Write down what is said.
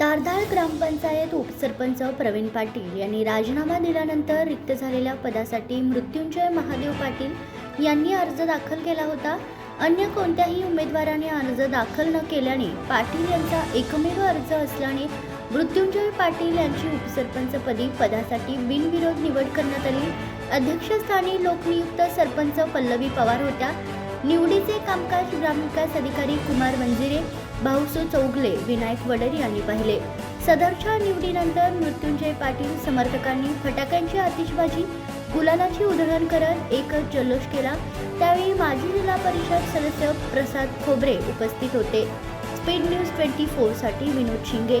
ग्रामपंचायत उपसरपंच प्रवीण पाटील यांनी राजीनामा दिल्यानंतर रिक्त झालेल्या पदासाठी मृत्युंजय महादेव पाटील यांनी अर्ज दाखल केला होता. अन्य कोणत्याही उमेदवाराने अर्ज दाखल न केल्याने पाटील यांचा एकमेव अर्ज असल्याने मृत्युंजय पाटील यांची उपसरपंचपदी पदासाठी बिनविरोध निवड करण्यात आली. अध्यक्षस्थानी लोकनियुक्त सरपंच पल्लवी पवार होत्या. निवडीचे कामकाज ग्रामविकास अधिकारी कुमार मंजिरे भाऊसू चौगले विनायक वडर यांनी पाहिले. सदरच्या निवडीनंतर मृत्युंजय पाटील समर्थकांनी फटाक्यांची आतिषबाजी गुलालाची उधळण करत एकच जल्लोष केला. त्यावेळी माजी जिल्हा परिषद सदस्य प्रसाद खोबरे उपस्थित होते. स्पीड न्यूज ट्वेंटी फोरसाठी विनोद शिंगे.